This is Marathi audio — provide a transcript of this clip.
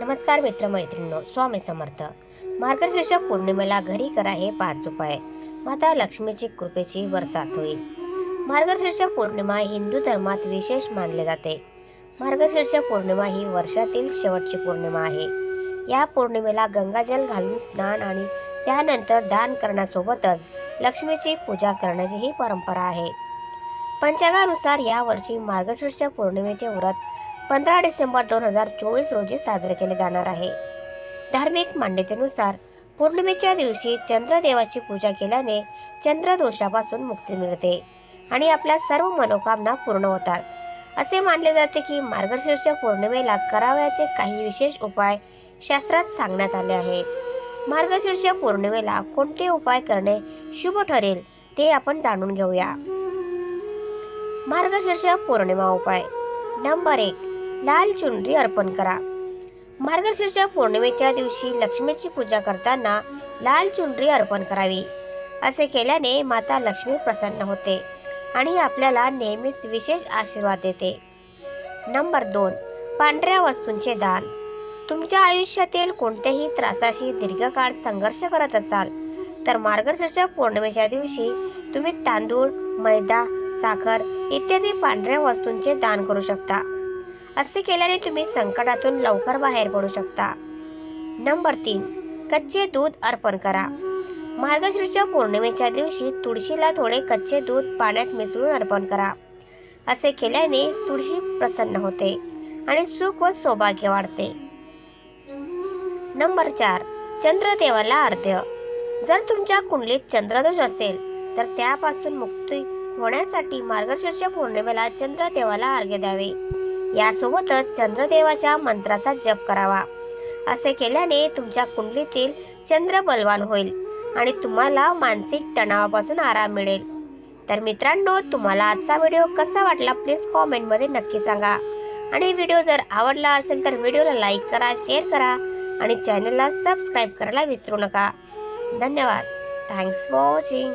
नमस्कार मित्रमैत्रिणींनो स्वामी समर्थ. मार्गशीर्ष पौर्णिमेला घरी करा हे पाच उपाय. माता लक्ष्मीची कृपेची बरसात होईल. मार्गशीर्ष पौर्णिमा हिंदू धर्मात विशेष मानले जाते. मार्गशीर्ष पौर्णिमा ही वर्षातील शेवटची पौर्णिमा आहे. या पौर्णिमेला गंगाजल घालून स्नान आणि त्यानंतर दान करण्यासोबतच लक्ष्मीची पूजा करण्याची ही परंपरा आहे. पंचांगानुसार यावर्षी मार्गशीर्ष पौर्णिमेचे व्रत पंधरा डिसेंबर दोन हजार चोवीस रोजी साजरे केले जाणार आहे. धार्मिक मान्यतेनुसार पौर्णिमेच्या दिवशी चंद्रदेवाची पूजा केल्याने चंद्रदोषापासून मुक्ती मिळते आणि आपल्या सर्व मनोकामना पूर्ण होतात. असे मानले जाते की मार्गशीर्ष पौर्णिमेला करावयाचे काही विशेष उपाय शास्त्रात सांगण्यात आले आहेत मार्गशीर्ष पौर्णिमेला कोणते उपाय करणे शुभ ठरेल ते आपण जाणून घेऊया. मार्गशीर्ष पौर्णिमा उपाय. नंबर एक लाल चुनरी अर्पण करा. मार्गशीर्ष पौर्णिमेच्या दिवशी लक्ष्मीची पूजा करताना लाल चुनरी अर्पण करावी. असे केल्याने माता लक्ष्मी प्रसन्न होते आणि आपल्याला नेहमीच विशेष आशीर्वाद देते. नंबर दोन पांढऱ्या वस्तूंचे दान. तुमच्या आयुष्यातील कोणत्याही त्रासाशी दीर्घकाळ संघर्ष करत असाल तर मार्गशीर्ष पौर्णिमेच्या दिवशी तुम्ही तांदूळ मैदा साखर इत्यादी पांढऱ्या वस्तूंचे दान करू शकता. असे केल्याने तुम्ही संकटातून लवकर बाहेर पडू शकता. नंबर तीन कच्चे दूध अर्पण करा. मार्गश्रीच्या पौर्णिमेच्या दिवशी तुळशीला थोडे कच्चे दूध पाण्यात मिसळून अर्पण करा. असे केल्याने तुळशी प्रसन्न होते आणि सुख व सौभाग्य वाढते. नंबर चार चंद्रदेवाला अर्ध्य जर तुमच्या कुंडलीत चंद्रदोष असेल तर त्यापासून मुक्ती होण्यासाठी मार्गशीर्ष पौर्णिमेला चंद्रदेवाला अर्घ्य द्यावे. यासोबतच चंद्रदेवाच्या मंत्राचा जप करावा. असे केल्याने तुमच्या कुंडलीतील चंद्र बलवान होईल आणि तुम्हाला मानसिक तणावापासून आराम मिळेल. तर मित्रांनो तुम्हाला आजचा व्हिडिओ कसा वाटला प्लीज कॉमेंटमध्ये नक्की सांगा. आणि व्हिडिओ जर आवडला असेल तर व्हिडिओला लाईक करा शेअर करा आणि चॅनलला सबस्क्राईब करायला विसरू नका. धन्यवाद. Thanks for watching